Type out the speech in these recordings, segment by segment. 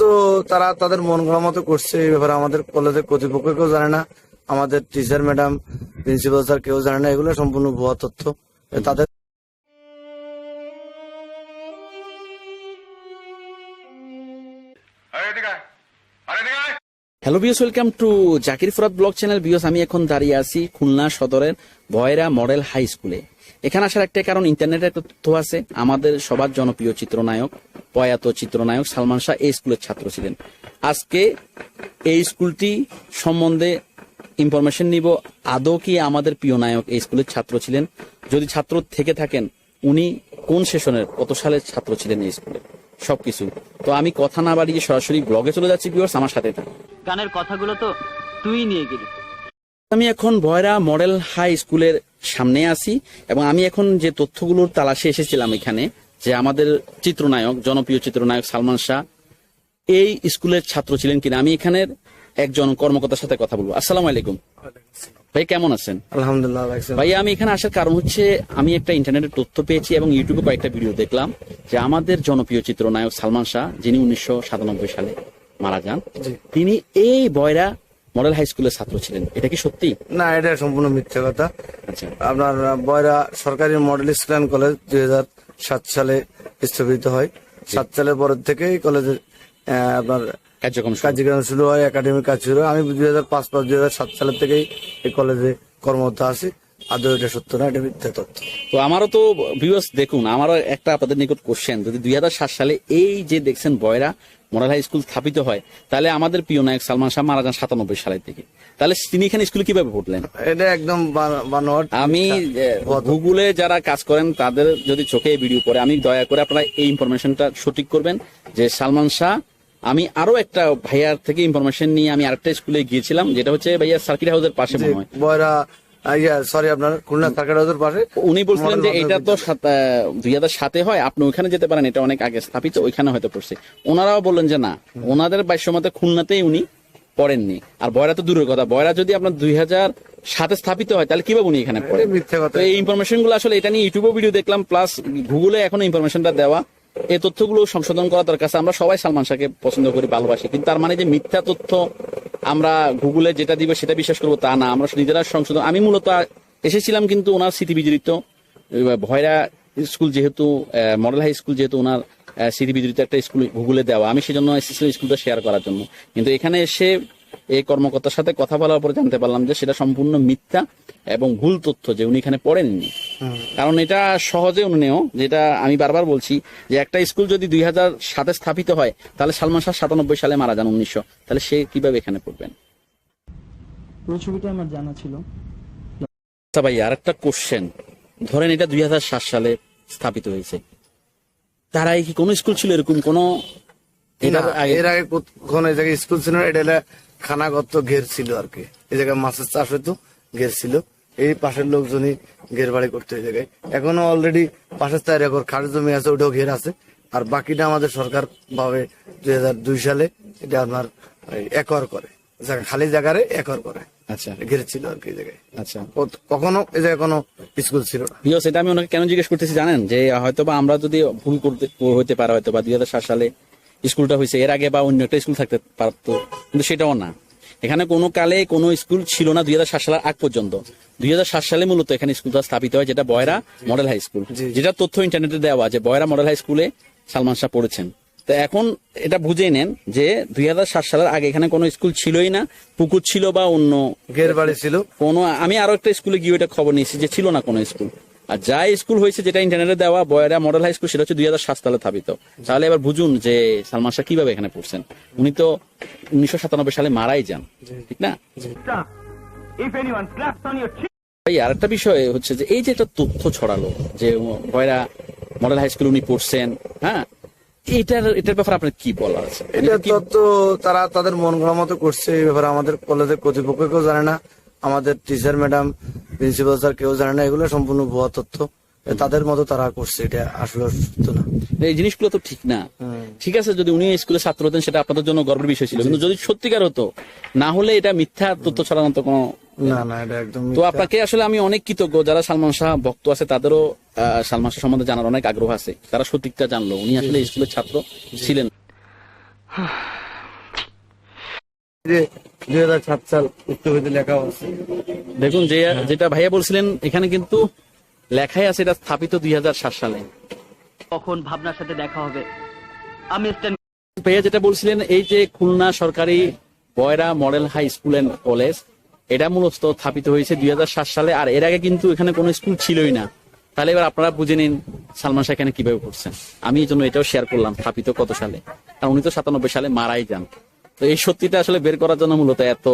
তো তারা তাদের মন গড়া মতো করছে এই ব্যাপারে। আমাদের কলেজের কর্তৃপক্ষ কেউ জানে না। আমাদের টিচার ম্যাডাম প্রিন্সিপাল স্যার কেউ জানে না। এগুলো সম্পূর্ণ ভুয়া তথ্য। তাদের hello viewers welcome to Zakir Farhad blog channel viewers আমি এখন দাঁড়িয়ে আছি খুলনা সদরের ভয়রা মডেল হাই স্কুলে। এখানে আসার একটা কারণ ইন্টারনেটের তথ্য আছে। আমাদের সবার জনপ্রিয় চিত্রনায়ক প্রয়াত চিত্রনায়ক সালমান শাহ এই স্কুলের ছাত্র ছিলেন। আজকে এই স্কুলটি সম্বন্ধে ইনফরমেশন নিব। আদৌ কি আমাদের প্রিয় নায়ক এই স্কুলের ছাত্র ছিলেন? যদি ছাত্র থেকে থাকেন উনি কোন সেশনের কত সালের ছাত্র ছিলেন এই স্কুলে? সবকিছু। তো আমি কথা না বাড়িয়ে সরাসরি ব্লগে চলে যাচ্ছি বিয়র্স আমার সাথে। গানের কথাগুলো তো তুই নিয়ে গেলি। আমি এখন ভয়রা মডেল হাই স্কুলের সামনে আছি এবং আমি এখন যে তথ্যগুলোর তালাশে এসেছিলাম এখানে যে আমাদের চিত্রনায়ক জনপ্রিয় চিত্রনায়ক সালমান শাহ এই স্কুলের ছাত্র ছিলেন কিনা? আমি এখানের একজন কর্মকর্তার সাথে কথা বলব। আসসালাম আলাইকুম। ভাই কেমন আছেন? আলহামদুলিল্লাহ ভাই আমি এখানে আসার কারণ হচ্ছে আমি একটা ইন্টারনেটের তথ্য পেয়েছি এবং ইউটিউবে কয়েকটা ভিডিও দেখলাম যে আমাদের জনপ্রিয় চিত্রনায়ক সালমান শাহ যিনি উনিশশো সাতানব্বই সালে মারা যান তিনি এই বয়রা মডেল হাই স্কুলের ছাত্র ছিলেন। এটা কি সত্যি? না এটা সম্পূর্ণ মিথ্যা কথা। আচ্ছা। আপনার বয়রা সরকারি মডেল স্কুল কলেজ দুই হাজার সাত সালে স্থাপিত হয়। সাত সালের পরের থেকেই কলেজের আপনার কার্যক্রম। কার্যক্রম শুরু হয় একাডেমিক কাজ শুরু হয়। আমি দুই হাজার পাঁচ পাঁচ দুই হাজার সাত সালের থেকেই এই কলেজে কর্মরত আছি। আদৌ এটা সত্য না এটা মিথ্যা তথ্য। তো আমারও তো ভিউয়ার্স দেখুন আমারও একটা আপনাদের নিকট কোশ্চেন যদি দুই হাজার সাত সালে এই যে দেখছেন বয়রা মডেল হাই স্কুল স্থাপিত হয় তাহলে আমাদের প্রিয় নায়ক সালমান শাহ মারা যান সাতানব্বই সালের দিকে। তাহলে তিনি এখানে স্কুলে কীভাবে পড়লেন এটা একদম আমি গুগলে যারা কাজ করেন তাদের যদি চোখে এই ভিডিও পড়ে আমি দয়া করে আপনারা এই ইনফরমেশনটা সঠিক করবেন যে সালমান শাহ আমি আরও একটা ভাইয়ার থেকে ইনফরমেশন নিয়ে আমি আরেকটা স্কুলে গিয়েছিলাম যেটা হচ্ছে ভাইয়া সার্কিট হাউসের পাশে মনে হয়। সরি আপনার খুলনা সার্কেট হাউসের পাশে উনি বলছিলেন যে এটা তো দুই হাজার সাতে হয় আপনি ওইখানে যেতে পারেন এটা অনেক আগে স্থাপিত ওইখানে হয়তো পড়ছে। ওনারাও বললেন যে না ওনাদের বাইশমতে খুলনাতেই উনি পড়েননি। আর বয়রা তো দূরের কথা বয়রা যদি আপনার দুই হাজার স্থাপিত হয় তাহলে কীভাবে উনি এখানে পড়েন? এই ইনফরমেশনগুলো আসলে এটা নিয়ে ইউটিউবে ভিডিও দেখলাম প্লাস গুগলে এখন ইনফরমেশনটা দেওয়া এই তথ্যগুলো সংশোধন করা দরকার আছে। আমরা সবাই সালমান শাহকে পছন্দ করি, ভালোবাসি। কিন্তু তার মানে যে মিথ্যা তথ্য আমরা গুগলে যেটা দিব সেটা বিশ্বাস করব তা না। আমরা নিজেরা সংশোধন আমি মূলত এসেছিলাম কিন্তু ওনার স্মৃতি বিজড়িত ভয়রা স্কুল যেহেতু মডেল হাই স্কুল যেহেতু ওনার স্মৃতি বিজড়িত একটা স্কুল গুগলে দেওয়া। আমি সেজন্য এসেছিলাম স্কুলটা শেয়ার করার জন্য। কিন্তু এখানে এসে এই কর্মকর্তার সাথে কথা বলার পরে জানতে পারলাম যে সেটা সম্পূর্ণ মিথ্যা এবং ভুল তথ্য যে উনি এখানে পড়েননি। কারণ এটা সহজে উনিও যেটা আমি বারবার বলছি যে একটা স্কুল যদি দুই হাজার সাতে স্থাপিত হয় তাহলে সালমান শাহ সাতানব্বই সালে মারা যান উনিশশো। তাহলে সে কীভাবে এখানে পড়বেন? ছবিটা আমার জানা ছিল। আচ্ছা ভাই আর একটা কোশ্চেন ধরেন এটা দুই হাজার সাত সালে স্থাপিত হয়েছে। তার আগে কি কোনো স্কুল ছিল এরকম? কোনো এটা এর আগে কোন এই জায়গায় স্কুল ছিল এটা হলো খানাগত ঘের ছিল আর কি। এই জায়গায় মাছের চাষ হতো ঘের ছিল। এই পাশের লোকজনই ঘের বাড়ি করতে এই জায়গায়। এখনও অলরেডি পাশের চার একর খাস জমি আছে ওটাও ঘের আছে। আর বাকিটা আমাদের সরকার ভাবে দুই হাজার দুই সালে এটা আপনার একর করে। জায়গা- খালি জায়গারে একর করে। আচ্ছা। ঘের ছিল আর কি জায়গায়। আচ্ছা। কখনো এই জায়গায় কোনো স্কুল ছিল না। প্রিয় সেটা আমি ওনাকে কেন জিজ্ঞেস করতেছি জানেন? যে হয়তো বা আমরা যদি ভুল করতে হতে পারে হয়তো বা দুই হাজার সাত সালে স্কুলটা হয়েছে। এর আগে বা অন্য একটা স্কুল থাকতে পারতো কিন্তু সেটাও না। এখানে কোনো কালে কোনো স্কুল ছিল না দুই হাজার সাত সালের আগ পর্যন্ত। দুই হাজার সাত সালে মূলত এখানে স্কুলটা স্থাপিত হয় যেটা বয়রা মডেল হাই স্কুল। যেটা তথ্য ইন্টারনেটে দেওয়া যে বয়রা মডেল হাই স্কুলে সালমান শাহ পড়েছেন। তো এখন এটা বুঝে নেন যে দুই হাজার সাত সালের আগে এখানে কোনো স্কুল ছিলই না পুকুর ছিল বা অন্য ঘের বাড়ি ছিল। কোনো আমি আরও একটা স্কুলে গিয়ে ওটা খবর নিয়েছি যে ছিল না কোনো স্কুল। আর যা স্কুল হয়েছে যেটা ইন্টারনেটে দেওয়া বয়রা মডেল হাই স্কুল সেটা হচ্ছে দুই হাজার সাত সালে স্থাপিত। তাহলে এবার বুঝুন যে সালমান শাহ কীভাবে এখানে পড়ছেন। উনি তো উনিশশো সাতানব্বই সালে মারাই যান ঠিক না? ভাই আর একটা বিষয় হচ্ছে যে এই যে একটা তথ্য ছড়ালো যে বয়রা মডেল হাই স্কুলে উনি পড়ছেন হ্যাঁ? এটার এটার ব্যাপারে আপনার কি বলার আছে? এটা তত্ত্ব তারা তাদের মন গড়া মতো করছে এই ব্যাপারে আমাদের কলেজের কর্তৃপক্ষ কেউ জানে না। আমাদের টিচার ম্যাডাম প্রিন্সিপাল স্যার কেউ জানে না এগুলো সম্পূর্ণ ভুয়া তথ্য। তাদের মতো তারা করছে এটা আসলে না। এই জিনিসগুলো তো ঠিক না। ঠিক আছে যদি উনি স্কুলে ছাত্র হতেন সেটা আপনাদের জন্য গর্বের বিষয় ছিল। কিন্তু যদি সত্যিকার হতো না হলে এটা মিথ্যা তথ্য ছড়ানোর তো কোনো না না এটা একদম তো আপনাকে আসলে আমি অনেক কৃতজ্ঞ যারা সালমান শাহ ভক্ত আছে তাদেরও সালমান শাহ সম্বন্ধে জানার অনেক আগ্রহ আছে। তারা সঠিকটা জানলো উনি আসলে স্কুলের ছাত্র ছিলেন। যে দুই হাজার সাত সাল উত্তরবিতে লেখা আছে। দেখুন যে যেটা ভাইয়া বলছিলেন এখানে কিন্তু লেখাই আছে এটা স্থাপিত দুই সালে। কখন ভাবনার সাথে দেখা হবে? আমি ভাইয়া যেটা বলছিলেন এই যে খুলনা সরকারি Boyra model high school and college এটা মূলত স্থাপিত হয়েছে দুই হাজার সাত সালে আর এর আগে কিন্তু এখানে কোনো স্কুল ছিলই না। তাহলে এবার আপনারা বুঝে নিন সালমান শাহ এখানে কীভাবে করছেন। আমি এই জন্য এটাও শেয়ার করলাম স্থাপিত কত সালে? কারণ উনি তো সাতানব্বই সালে মারাই যান। তো এই সত্যিটা আসলে বের করার জন্য মূলত এত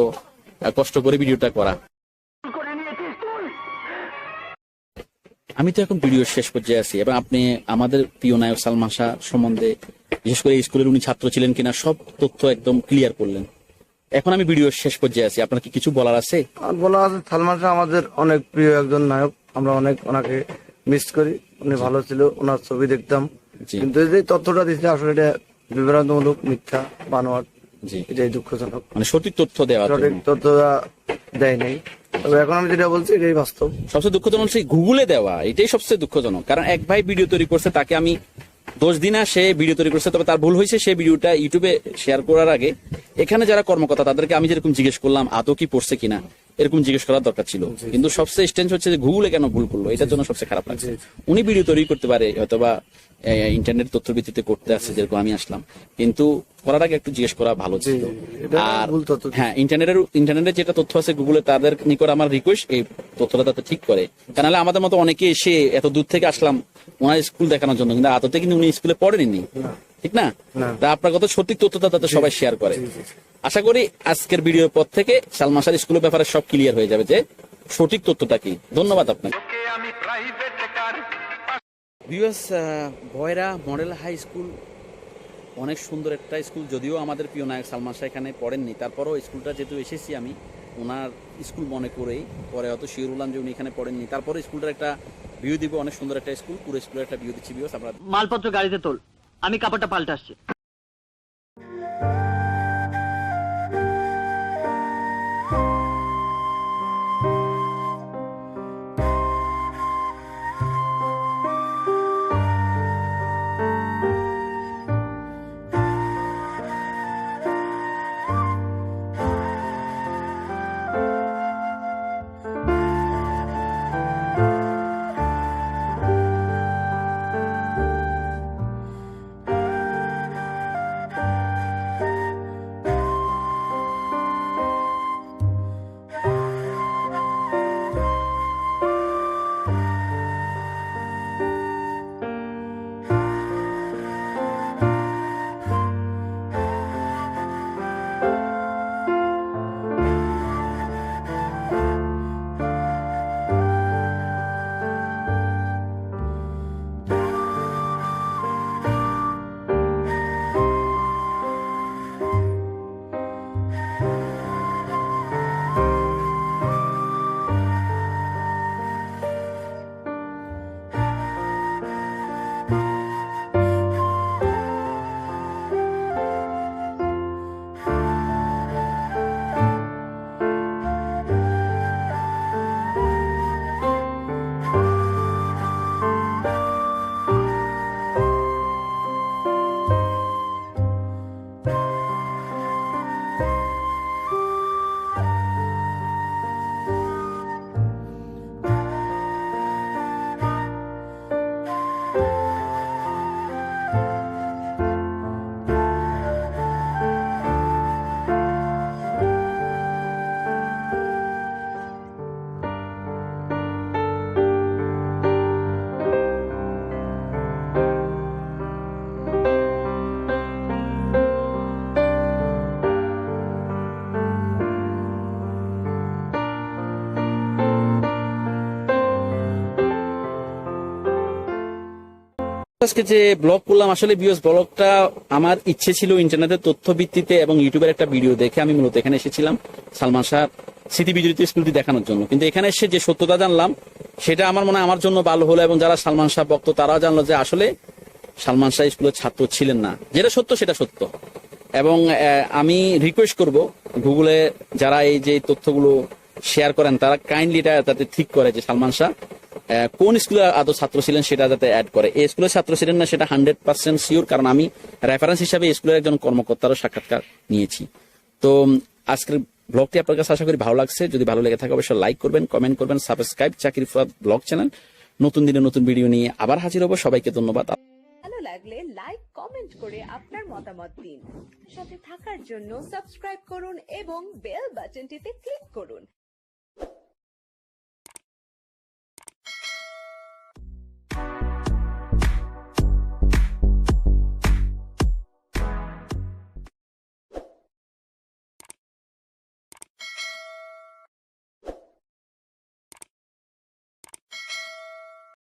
কষ্ট করে ভিডিওটা করা। আমি তো এখন ভিডিও শেষ পর্যায়ে আছি এবং আপনি আমাদের প্রিয় নায়ক সালমান শাহ সম্বন্ধে বিশেষ করে স্কুলের উনি ছাত্র ছিলেন কিনা সব তথ্য একদম ক্লিয়ার করলেন। এখন আমি ভিডিও শেষ পর্যায়ে আছি আপনার কি কিছু বলার আছে? বলা আছে সালমান শাহ আমাদের অনেক প্রিয় একজন নায়ক আমরা অনেক ওনাকে মিস করি উনি ভালো ছিল ওনার ছবি দেখতাম। কিন্তু যে তথ্যটা দিচ্ছে আসলে এটা বিভ্রান্তমূলক মিথ্যা বানোয়াট। এটাই দুঃখজনক। মানে সঠিক তথ্য দেওয়ার সঠিক। তথ্যটা দেয় নাই। তবে এখন আমি যেটা বলছি এটাই বাস্তব। সবচেয়ে দুঃখজনক হচ্ছে গুগলে দেওয়া এটাই সবচেয়ে দুঃখজনক। কারণ এক ভাই ভিডিও তৈরি করছে তাকে আমি দোষ দিনা সে ভিডিও তৈরি করছে তবে তার ভুল হয়েছে সে ভিডিওটা ইউটিউবে শেয়ার করার আগে। এখানে যারা কর্মকর্তা তাদেরকে আমি যেরকম জিজ্ঞেস করলাম আদৌ কি পড়ছে কিনা এরকম জিজ্ঞেস করার দরকার ছিল। কিন্তু সবচেয়ে স্টেন্স হচ্ছে যে গুগলে কেন ভুল করল? এটার জন্য সবচেয়ে খারাপ লাগছে। উনি ভিডিও তৈরি করতে পারে হয়তোবা ইন্টারনেট তথ্য ভিত্তিতে করতে আসছে যেরকম আমি আসলাম। কিন্তু করার আগে একটু জিজ্ঞেস করা ভালো ছিল। আর হ্যাঁ ইন্টারনেটের ইন্টারনেটে যেটা তথ্য আছে গুগলে তাদের নিকট আমার রিকোয়েস্ট এই তথ্যটা যাতে ঠিক করে। তা নাহলে আমাদের মতো অনেকে এসে এত দূর থেকে আসলাম ওনার স্কুল দেখানোর জন্য। কিন্তু আদতে কিন্তু উনি স্কুলে পড়েনি ঠিক না? না। তা আপনার কত সঠিক তথ্যটা তাতে সবাই শেয়ার করে। আশা করি আজকের ভিডিওর পর থেকে সালমান শাহ স্কুলের ব্যাপারে সব ক্লিয়ার হয়ে যাবে যে সঠিক তথ্যটা কি। ধন্যবাদ আপনাকে। Viewers Boyra model high school, অনেক সুন্দর একটা স্কুল, যদিও আমাদের প্রিয় নায়ক সালমান শাহ এখানে পড়েননি। তারপরও স্কুলটা যেহেতু এসেছি আমি, ওনার স্কুল মনে করেই, পরে হয়তো শিওর হলাম যে উনি এখানে পড়েননি তারপরে স্কুলটার একটা ভিউ দিব, অনেক সুন্দর একটা স্কুল, পুরো স্কুলের একটা ভিউ দিচ্ছি ভিউস আমরা মালপত্র গাড়িতে তোল, আমি কাপড়টা পাল্টে আসছি। আজকে যে ব্লগ করলাম, আসলে বিওস ব্লগটা আমার ইচ্ছে ছিল ইন্টারনেটের তথ্য ভিত্তিতে এবং ইউটিউবের একটা ভিডিও দেখে আমি মূলত এখানে এসেছিলাম, সালমান শাহ স্মৃতি বিজড়িত স্কুলটি দেখানোর জন্য। কিন্তু এখানে এসে যে সত্যতা জানলাম, সেটা আমার মনে আমার জন্য ভালো হলো এবং যারা সালমান শাহ ভক্ত, তারাও জানলো যে আসলে সালমান শাহ স্কুলের ছাত্র ছিলেন না। যেটা সত্য, সেটা সত্য। এবং আমি রিকোয়েস্ট করব গুগলে যারা এই যে তথ্যগুলো শেয়ার করেন, তারা কাইন্ডলি এটা যাতে ঠিক করে যে সালমান শাহ কোন স্কুলে আদৌ ছাত্র ছিলেন সেটা যাতে অ্যাড করে। এই স্কুলের ছাত্র ছিলেন না সেটা হান্ড্রেড পার্সেন্ট শিওর কারণ আমি রেফারেন্স হিসাবে স্কুলের একজন কর্মকর্তারও সাক্ষাৎকার নিয়েছি। তো আজকের ব্লগটি আপনার কাছে আশা করি ভালো লাগছে। যদি ভালো লেগে থাকে অবশ্যই লাইক করবেন কমেন্ট করবেন সাবস্ক্রাইব চাকরি ব্লগ চ্যানেল নতুন দিনে নতুন ভিডিও নিয়ে আবার হাজির হব। সবাইকে ধন্যবাদ। ভালো লাগলে লাইক কমেন্ট করে আপনার মতামত দিন। সাথে থাকার জন্য সাবস্ক্রাইব করুন এবং বেল বাটনটিতে ক্লিক করুন।